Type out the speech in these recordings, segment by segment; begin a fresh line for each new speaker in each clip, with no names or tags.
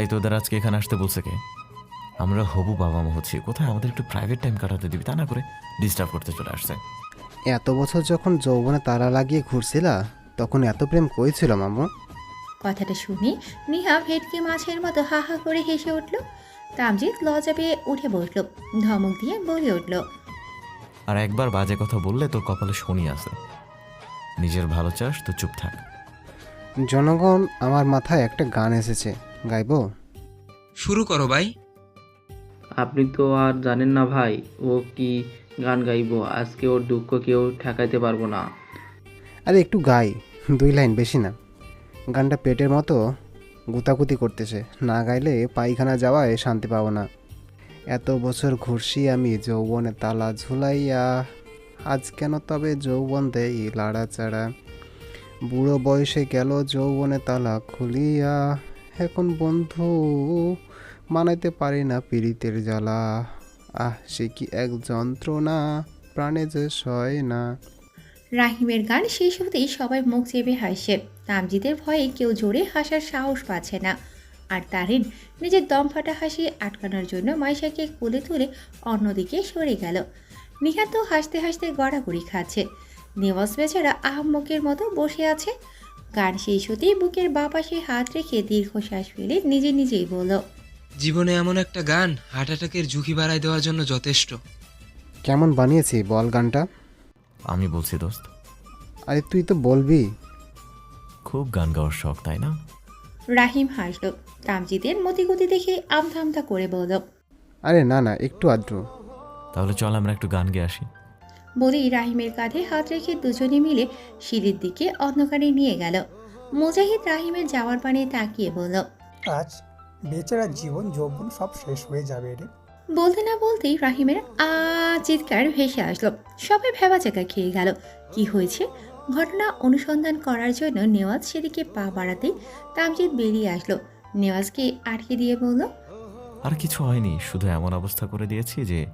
এই তোদের আজকে এখানে আসতে বলছে কে? আমরা হবু বাবা মা হচ্ছি। কোথায়? আমাদের একটু প্রাইভেট টাইম কাটাতে দিবি তা না করে ডিস্টার্ব করতে চলে আসছে।
এত বছর যখন যৌবনে তারা লাগিয়ে ঘুরছিলা তখন এত প্রেম কইছিল মামু।
কথাটা শুনে নিহা ভেটকি মাছের মতো হা হা করে হেসে উঠল। তামজিৎ লজ্জা পেয়ে উঠে বসল ধমক দিয়ে বলে উঠল
আর একবার বাজে কথা বললে তোর কপালে শনি আছে নিজের ভালো চাস তো চুপ থাক।
জনগণ আমার মাথায় একটা গান এসেছে। গাইবো?
শুরু করো ভাই।
আপনি তো আর জানেন না ভাই ও কি গান গাইবো? আজকে ওর দুঃখ কেউ ঠেকাইতে পারব না।
আরে একটু গাই দুই লাইন বেশি না। গানটা পেটের মতো গুতাগুতি করতেছে। না গাইলে পায়খানা যাওয়ায় শান্তি পাবো না। এত বছর ঘুরছি আমি যৌবনে তালা ঝুলাইয়া। আজ কেন তবে যৌবন দেই লাড়াচাড়া। বুড়ো বয়সে গেল যৌবনে তালা খুলিয়া। এখন বন্ধু, মানাইতে পারি না পীড়িতের জ্বালা। আহ, সে কি এক যন্ত্রণা? প্রাণে যে সয় না।
রাহিমের গান শেষ হতেই সবাই মুখ চেপে হাসে। তামজিদের ভয়ে কেউ জোরে হাসার সাহস পাচ্ছে না। আর তারিন নিজের দম ফাটা হাসি আটকানোর জন্য মাইশাকে কোলে তুলে অন্যদিকে সরে গেল। নিহাত হাসতে হাসতে গড়াগড়ি খাচ্ছে। নেওয়াজ বেচারা আহম্মকের মতো বসে আছে গান শেষ হতেই বুকের বা পাশে হাত রেখে দীর্ঘশ্বাস ফেলে নিজে নিজেই বলল
জীবনে এমন একটা গান হার্ট অ্যাটাকের ঝুঁকি বাড়ায় দেওয়ার জন্য যথেষ্ট।
কেমন বানিয়েছি বল গানটা?
আমি বলছি দোস্ত।
আরে তুই তো বলবি।
খুব গান গাওয়ার শখ তাই না?
রাহিম হাসল। তামজিদের মতিগতি দেখে আমতা করে বলল
আরে না না একটু আদ্রু।
তাহলে চল আমরা একটু গান গেয়ে আসি।
বলেই রাহিমের কাঁধে হাত রেখে দুজনে মিলে সিঁড়ির দিকে অন্ধকারে নিয়ে গেল। মুজাহিদ রাহিমের যাওয়ার পানে তাকিয়ে বলল
আজ বেচারা জীবন যৌবন সব শেষ হয়ে যাবে রে।
বলতে না বলতেই রাহিমের আ চিৎকার ভেসে আসলো। সবাই ভেবা চাকা খেয়ে গেল। কি হয়েছে? ঘটনা অনুসন্ধান করার জন্য নেওয়াজ সেদিকে পা বাড়াতেই তামজিদ বেরিয়ে আসলো। নেওয়াজকে আটকে দিয়ে বলল
আর কিছু হয়নি শুধু এমন অবস্থা করে দিয়েছি যে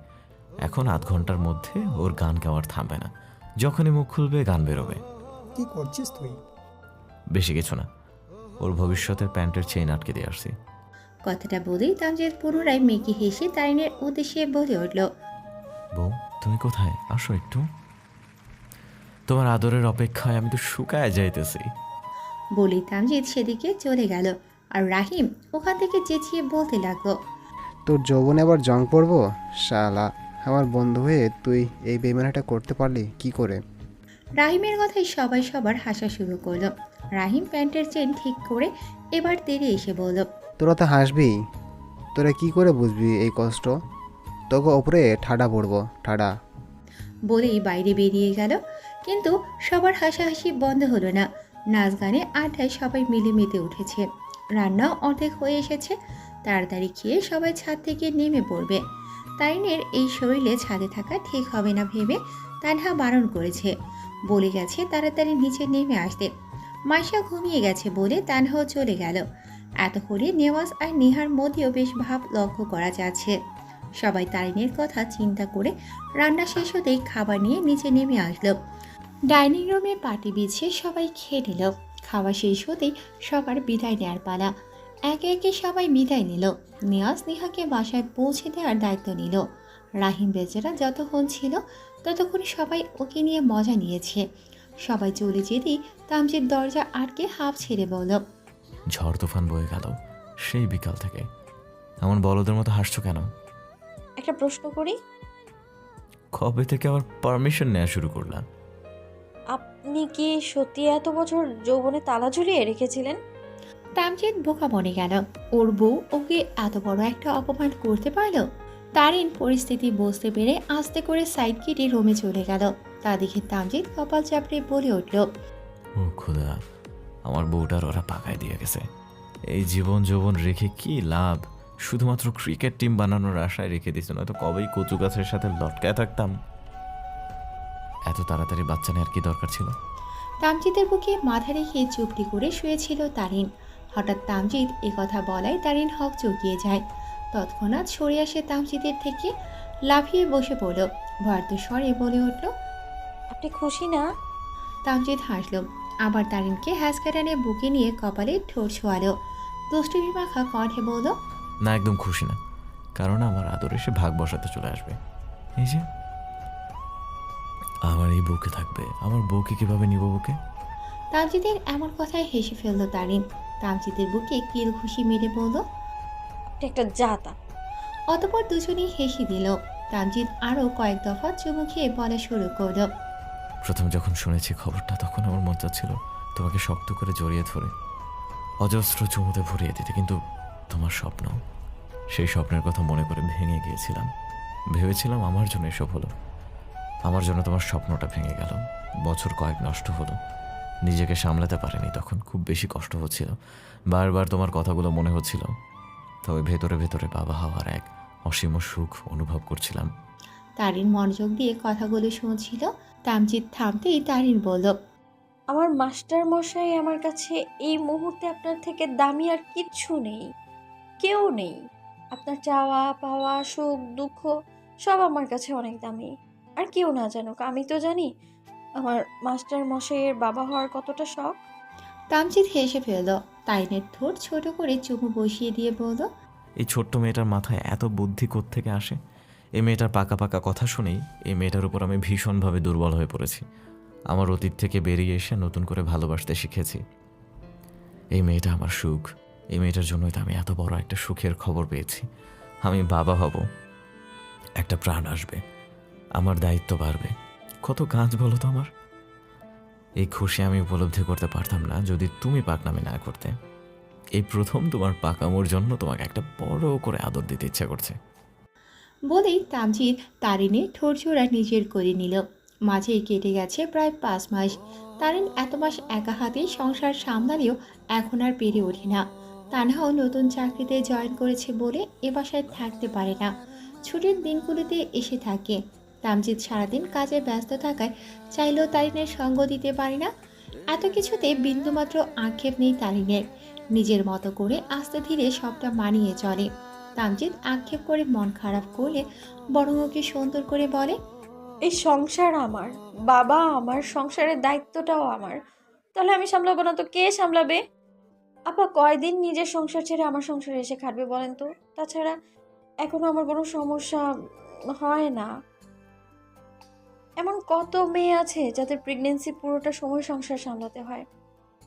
এখন আধ ঘণ্টার মধ্যে ওর গান গাওয়ার থামবে না। যখনই মুখ খুলবে গান বেরোবে।
কি করছিস তুই?
বেশি কিছু না। ওর ভবিষ্যতের প্যান্টের চেইন আটকে দিয়ে আসছি।
কথাটা বলেই তামজিদ পুনরায় মেকি হেসে তারিনের উদ্দেশ্যে বলে উঠল
বউ তুমি কোথায়? আসো একটু। তোমার আদরের অপেক্ষায় আমি তো শুকায় যাইতেছি।
বলি তামজিদ সেদিকে চলে গেল। আর রাহিম ওখান থেকে চেঁচিয়ে বলতে লাগল
তোর যৌবনে আবার জং পড়ব? শালা। আমার বন্ধু হয়ে তুই এই বেমানাটা করতে পারলি কি করে?
রাহিমের কথায় সবাই সবার হাসা শুরু করল। রাহিম প্যান্টের চেন ঠিক করে এবার তেরে এসে বলল
তোরা তো হাসবি তোরা কি করে বুঝবি এই কষ্ট? তোকে ওপরে ঠাডা পড়ব ঠাডা।
বলেই বাইরে বেরিয়ে গেল। কিন্তু সবার হাসাহাসি বন্ধ হলো না। নাচ গানে আড্ডায় সবাই মিলে মেতে উঠেছে। রান্নাও অর্ধেক হয়ে এসেছে। তাড়াতাড়ি খেয়ে সবাই ছাদ থেকে নেমে পড়বে। তাইনের এই শরীরে ছাদে থাকা ঠিক হবে না ভেবে তানহা বারণ করেছে। বলে গেছে তাড়াতাড়ি নিচে নেমে আসতে। মাইশা ঘুমিয়ে গেছে বলে তানহাও চলে গেল। এত করে নেওয়াজ আর নিহার মধ্যেও বেশ ভাব লক্ষ্য করা যাচ্ছে। সবাই তারিনের কথা চিন্তা করে রান্না শেষ হতেই খাবার নিয়ে নিচে নেমে আসলো। ডাইনিং রুমে পাটি বিছিয়ে সবাই খেয়ে নিল। খাওয়া শেষ হতেই সবার বিদায় নেওয়ার পালা। একে একে সবাই বিদায় নিল। নিয়াজ নিহাকে বাসায় পৌঁছে দেওয়ার দায়িত্ব নিল। রাহিম বেচারা যতক্ষণ ছিল ততক্ষণ সবাই ওকে নিয়ে মজা নিয়েছে। সবাই চলে যেতেই তামজির দরজা আটকে হাফ ছেড়ে বলল
ঝড় তুফান বয়ে গেল সেই বিকাল থেকে। এমন বলদের মতো হাসছো কেন?
একটা প্রশ্ন করি।
কবে থেকে আবার পারমিশন নেওয়া শুরু করলাম
আপনি কি সত্যি এত বছর যৌবনে তালা ঝুলিয়ে রেখেছিলেন?
তামজিৎ বোকা বনে গেল। ওর বউ ওকে এত বড় একটা অপমান করতে পারল? তারিন পরিস্থিতি বুঝতে পেরে আস্তে করে সাইড কেটে রোমে চলে গেল। তা দেখে তামজিৎ কপাল চাপড়ে বলে উঠল
ও খুদা আমার বউটার ওরা পাকায় দিয়ে গেছে। এই জীবন যৌবন রেখে কি লাভ? শুধুমাত্র ক্রিকেট টিম বানানোর আশায় রেখে দিয়েছে নয়তো কবেই কচু গাছের সাথে লটকায় থাকতাম। এত তাড়াতাড়ি বাচ্চা নেওয়ার কি দরকার ছিল?
তামজিদের বুকে মাথা রেখে চুপটি করে শুয়েছিল তারিন। হঠাৎ তামজিদ এ কথা বলায় তারিন হক চকিয়ে যায়। তৎক্ষণাৎ সরে আসে তামজিদের থেকে লাফিয়ে বসে পড়ল। ভয়ার্থ স্বরে বলে উঠল
আপনি খুশি না?
তামজিদ হাসল। আবার তারিনকে হ্যাসকাটানে বুকে নিয়ে কপালে ঠোঁট ছোয়ালো। দুষ্টুমি মাখা কণ্ঠে বলল
না একদম খুশি না। কারণ আমার আদর এসে ভাগ বসাতে চলে আসবে। এই যে আমার এই বুকে থাকবে। আমার বউকে কীভাবে নিব বুকে
তামজিদের এমন কথায় হেসে ফেলল তারিন। তামজিদের বুকে কিল খুশি মেরে বলল
এটা একটা জাতা।
অতপর দুজনেই হেসে দিল। তামজিদ আরও কয়েক দফা চুমু খেয়ে বলা শুরু করল
প্রথম যখন শুনেছি খবরটা তখন আমার মন চাচ্ছিল তোমাকে শক্ত করে জড়িয়ে ধরে অজস্র চুমুতে ভরিয়ে দিতে কিন্তু তোমার স্বপ্ন সেই স্বপ্নের কথা মনে করে ভেঙে গিয়েছিলাম। ভেবেছিলাম আমার জন্য এসব হলো আমার জন্য তোমার স্বপ্নটা ভেঙে গেল বছর কয়েক নষ্ট হলো নিজেকে সামলাতে পারিনি তখন খুব বেশি কষ্ট হচ্ছিল। বারবার তোমার কথাগুলো মনে হচ্ছিল তবে ভেতরে ভেতরে বাবা হওয়ার এক অসীম সুখ অনুভব করছিলাম।
তারিন মনোযোগ দিয়ে কথাগুলো শুনছিল। তামজিদ থামতেই তারিন বলল
আমার মাস্টার মশাই আমার কাছে এই মুহূর্তে আপনার থেকে দামি আর কিচ্ছু নেই কেউ নেই। আপনার চাওয়া পাওয়া সুখ দুঃখ সব আমার কাছে অনেক দামি। আর কেউ না জানুক আমি তো জানি আমার মাস্টার মশাইয়ের বাবা হওয়ার কতটা শখ?
তামজিদ হেসে ফেলল তারিনের ঠোঁট ছোট করে চুমু বসিয়ে দিয়ে বলল
এই ছোট্ট মেয়েটার মাথায় এত বুদ্ধি থেকে আসে? এই মেয়েটার পাকা পাকা কথা শুনেই এই মেয়েটার উপর আমি ভীষণভাবে দুর্বল হয়ে পড়েছি। আমার অতীত থেকে বেরিয়ে এসে নতুন করে ভালোবাসতে শিখেছি। এই মেয়েটা আমার সুখ। এই মেয়েটার জন্যই তো আমি এত বড় একটা সুখের খবর পেয়েছি। আমি বাবা হব। একটা প্রাণ আসবে। আমার দায়িত্ব বাড়বে। কত কাজ বলো তো আমার? এই খুশি আমি উপলব্ধি করতে পারতাম না যদি তুমি পাকনামি না করতে। এই প্রথম তোমার পাকামোর জন্য তোমাকে একটা বড় করে আদর দিতে ইচ্ছা করছে।
বলেই তামজিদ তারিনের ঠোঁট জোড়া নিজের করে নিল। মাঝেই কেটে গেছে প্রায় পাঁচ মাস। তারিন এত মাস একা হাতে সংসার সামলালেও এখন আর পেরে ওঠে না। তানহাও নতুন চাকরিতে জয়েন করেছে বলে এ বাসায় থাকতে পারে না। ছুটির দিনগুলিতে এসে থাকে। তামজিদ সারাদিন কাজে ব্যস্ত থাকায় চাইলেও তারিনের সঙ্গ দিতে পারে না। এত কিছুতে বিন্দুমাত্র আক্ষেপ নেই তারিনের। নিজের মতো করে আস্তে ধীরে সবটা মানিয়ে চলে। তামজিদ আক্ষেপ করে মন খারাপ করলে বরং ওকে সুন্দর করে বলে,
এই সংসার আমার, বাবা আমার, সংসারের দায়িত্বটাও আমার। তাহলে আমি সামলাবো না তো কে সামলাবে? আপা, কয়দিন নিজের সংসার ছেড়ে আমার সংসারে এসে খাটবে বলেন তো? তাছাড়া এখনও আমার কোনো সমস্যা হয় না। এমন কত মেয়ে আছে যাদের প্রেগনেন্সি পুরোটা সময় সংসার সামলাতে হয়।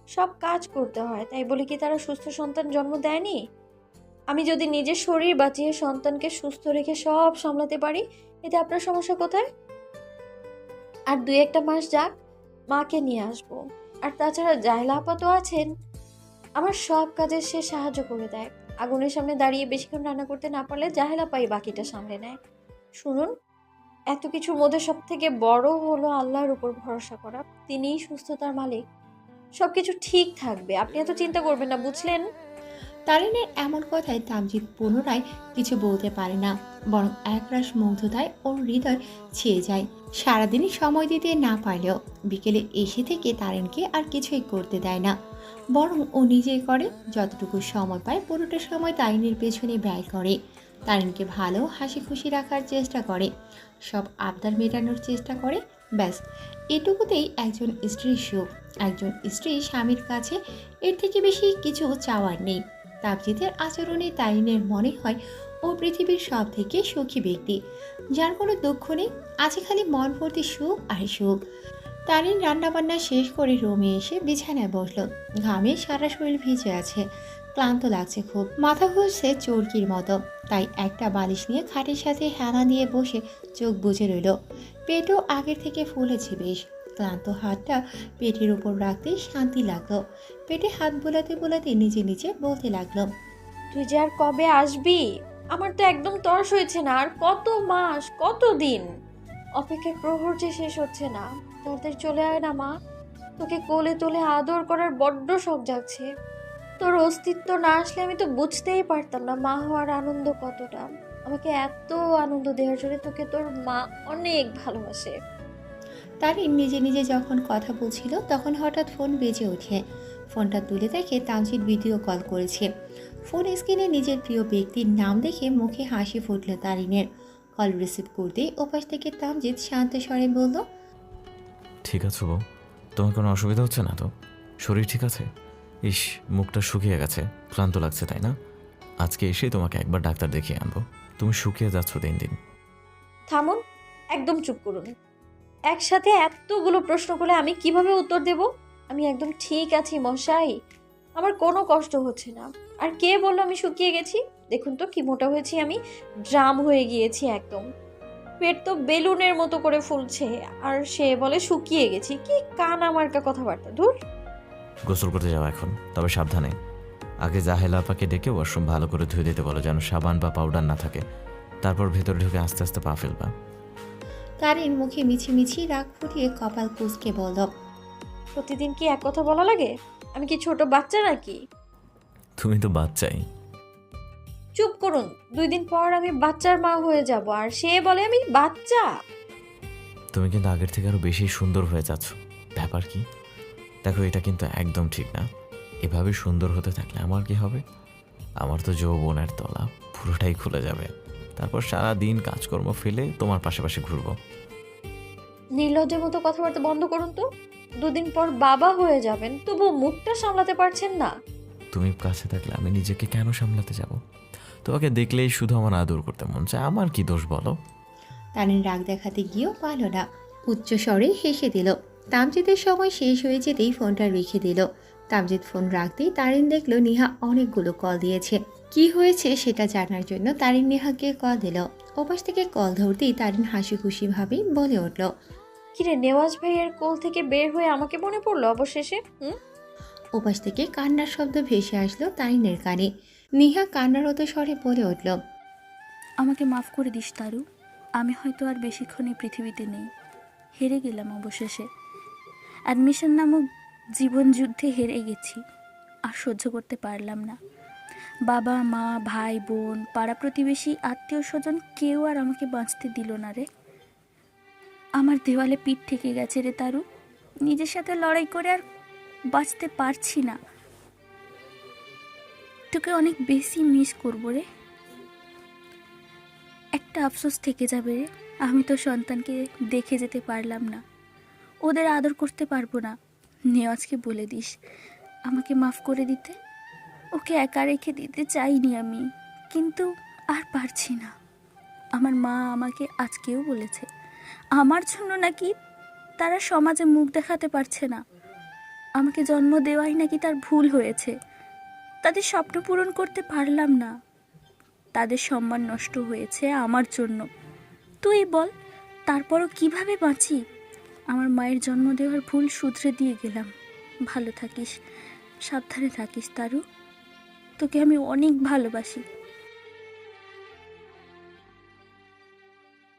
সব কাজ করতে হয়, তাই বলে কি তারা সুস্থ সন্তান জন্ম দেয়নি? আমি যদি নিজের শরীর বাঁচিয়ে সন্তানকে সুস্থ রেখে সব সামলাতে পারি, এতে আপনার সমস্যা কোথায়? আর দুই একটা মাস যাক, মাকে নিয়ে আসব। আর তাছাড়া জাহেলা আপা তো আছেন। আমার সব কাজে সে সাহায্য করে দেয়। আগুনের সামনে দাঁড়িয়ে বেশিক্ষণ রান্না করতে না পারলে জাহেলা পাই বাকিটা সামলে নেয়। শুনুন এত কিছুর মধ্যে সব থেকে বড় হলো আল্লাহর উপর ভরসা করা। তিনিই সুস্থতার মালিক। সব কিছু ঠিক থাকবে। আপনি এত চিন্তা করবেন না, বুঝলেন?
তারিনের এমন কথায় তামজিদ পুনরায় কিছু বলতে পারে না, বরং একরাশ মুগ্ধতায় ওর হৃদয় ছেয়ে যায়। সারাদিনই সময় দিতে না পারলেও বিকেলে এসে থেকে তারিনকে আর কিছুই করতে দেয় না। বরং ও নিজেই করে, যতটুকু সময় পায় পুরোটা সময় তারিনের পেছনে ব্যয় করে। তারিনকে ভালো হাসি খুশি রাখার চেষ্টা করে। সব আবদার মেটানোর চেষ্টা করে, ব্যাস। এটুকুতেই একজন স্ত্রীর সুখ। একজন স্ত্রী স্বামীর কাছে এর থেকে বেশি কিছু চাওয়ার নেই। তাবজিদের আচরণে তারিনের মনে হয়, ও পৃথিবীর সব থেকে সুখী ব্যক্তি। যার কোনো দুঃখ নেই, আছে খালি মন ভর্তি সুখ আর সুখ। তারিন রান্নাবান্না শেষ করে রুমে এসে বিছানায় বসল। ঘামে সারা শরীর ভিজে আছে। ক্লান্ত লাগছে খুব। মাথা ঘুরছে চরকির মতো। তাই একটা বালিশ নিয়ে খাটের সাথে হেনা দিয়ে বসে চোখ বুজে রইল। পেটও আগের থেকে ফুলেছে বেশ। ক্লান্ত হাতটা পেটের উপর রাখতে শান্তি লাগল। পেটে হাত বোলাতে বোলাতে নিজে নিজে বলতে লাগল,
তুই যে আর কবে আসবি? আমার তো একদম তরস হয়েছে না। আর কত মাস, কত দিন? অপেক্ষার প্রহর যে শেষ হচ্ছে না। তাড়াতাড়ি চলে আয় না মা। তোকে কোলে তোলে আদর করার বড্ড শখ যাচ্ছে তোর অস্তিত্ব না আসলে আমি তো বুঝতেই পারতাম না মা হওয়ার আনন্দ কতটা। আমাকে এত আনন্দ দেওয়ার জন্য তোকে তোর মা অনেক ভালোবাসে।
তারিন নিজে নিজে যখন কথা বলছিল তখন হঠাৎ ফোন বেজে ওঠে। ফোনটা তুলে দেখে তামজিদ ভিডিও কল করেছে। ফোন স্ক্রিনে নিজের প্রিয় ব্যক্তির নাম দেখে মুখে হাসি ফুটল তারিনের। কল রিসিভ করতেই ওপাশ থেকে তামজিদ শান্ত স্বরে বলল
ঠিক আছে বউ? তোমার কোনো অসুবিধা হচ্ছে না তো? শরীর ঠিক আছে? ইস, মুখটা শুকিয়ে গেছে। ক্লান্ত লাগছে, তাই না? আজকে এসে তোমাকে একবার ডাক্তার দেখিয়ে আনব। তুমি শুকিয়ে যাচ্ছ দিন দিন।
থামুন, একদম চুপ করুন। একসাথে এতগুলো প্রশ্ন করলে আমি কীভাবে উত্তর দেব? আমি একদম ঠিক আছি, মশাই। আমার কোনো কষ্ট হচ্ছে না। আর কে বলল আমি শুকিয়ে গেছি? দেখুন তো কি মোটা হয়েছি আমি। ড্রাম হয়ে গিয়েছি একদম। পেট তো বেলুনের মতো করে ফুলছে। আর সে বলে শুকিয়ে গেছি। কি কান আমারকা কথাবার্তা, ধুর।
গোসল করতে যাও এখন তবে সাবধানে। আগে জাহেলা আপাকে ডেকে ওয়াশরুম ভালো করে ধুয়ে দিতে বলো যেন সাবান বা পাউডার না থাকে। তারপর ভেতরে ঢুকে আস্তে আস্তে পা ফেলবা।
কারিন মুখে মিছিমিছি রাগ ফুটিয়ে কপাল কুচকে বলল
প্রতিদিন কি এক কথা বলা লাগে? আমি কি ছোট বাচ্চা নাকি?
তুমি তো বাচ্চাই।
চুপ করুন দুই দিন পর আমি বাচ্চার মা হয়ে যাব আর সে বলে আমি বাচ্চা।
তুমি কিন্তু আগের থেকে আরও বেশি সুন্দর হয়ে যাচ্ছ। ব্যাপার কি? দেখো এটা কিন্তু একদম ঠিক না। এভাবে সুন্দর হতে থাকলে আমার কি হবে? আমার তো যৌবনের তলা পুরোটাই খুলে যাবে। তারপর সারা দিন কাজকর্ম ফেলে তোমার পাশাপাশি ঘুরবো।
নির্লজ্জের মতো কথাবার্তা বন্ধ করুন তো। দুদিন পর বাবা হয়ে যাবেন তবু মুখটা সামলাতে পারছেন না।
তুমি কাছে থাকলে আমি নিজেকে কেন সামলাতে যাব? তোমাকে দেখলেই শুধু আমার আদর করতে মন চায়। আমার কি দোষ বলো?
তারিন রাগ দেখাতে গিয়েও পারল না। উচ্চ স্বরে হেসে দিল তামজিদের সময় শেষ হয়ে যেতেই ফোনটা রেখে দিল। তামজিদ ফোন রাখতেই তারিন দেখল নেহা অনেকগুলো কল দিয়েছে। কি হয়েছে সেটা জানার জন্য তারিন নেহাকে কল দিল। ওপাশ থেকে কল ধরতেই তারিন হাসি খুশি ভাবেই বলে উঠল
কিরে নেওয়াজ ভাইয়ের কোল থেকে বের হয়ে আমাকে মনে পড়ল অবশেষে হুম?
ওপাশ থেকে কান্নার শব্দ ভেসে আসলো তারিনের কানে। নেহা কান্নারত স্বরে বলে উঠল
আমাকে মাফ করে দিস তারু। আমি হয়তো আর বেশিক্ষণ এই পৃথিবীতে নেই। হেরে গেলাম অবশেষে। অ্যাডমিশন নামক জীবন যুদ্ধে হেরে গেছি, আর সহ্য করতে পারলাম না। বাবা, মা, ভাই, বোন, পাড়া প্রতিবেশী, আত্মীয় স্বজন কেউ আর আমাকে বাঁচতে দিল না রে। আমার দেওয়ালে পিঠ থেকে গেছে রে তারু। নিজের সাথে লড়াই করে আর বাঁচতে পারছি না। তোকে অনেক বেশি মিস করব রে। একটা আফসোস থেকে যাবে রে। আমি তো সন্তানকে দেখে যেতে পারলাম না। ওদের আদর করতে পারব না। নেওয়াজকে বলে দিস, আমাকে মাফ করে দিতে। ওকে একা রেখে দিতে চাইনি আমি, কিন্তু আর পারছি না। আমার মা আমাকে আজকেও বলেছে, আমার জন্য নাকি তারা সমাজে মুখ দেখাতে পারছে না। আমাকে জন্ম দেওয়াই নাকি তার ভুল হয়েছে। তাদের স্বপ্ন পূরণ করতে পারলাম না। তাদের সম্মান নষ্ট হয়েছে আমার জন্য। তুই বল, তারপরও কীভাবে বাঁচি? আমার মায়ের জন্ম দেওয়ার ভুল শুধরে দিয়ে গেলাম। ভালো থাকিস, সাবধানে থাকিস, তারু। তোকে আমি অনেক ভালোবাসি।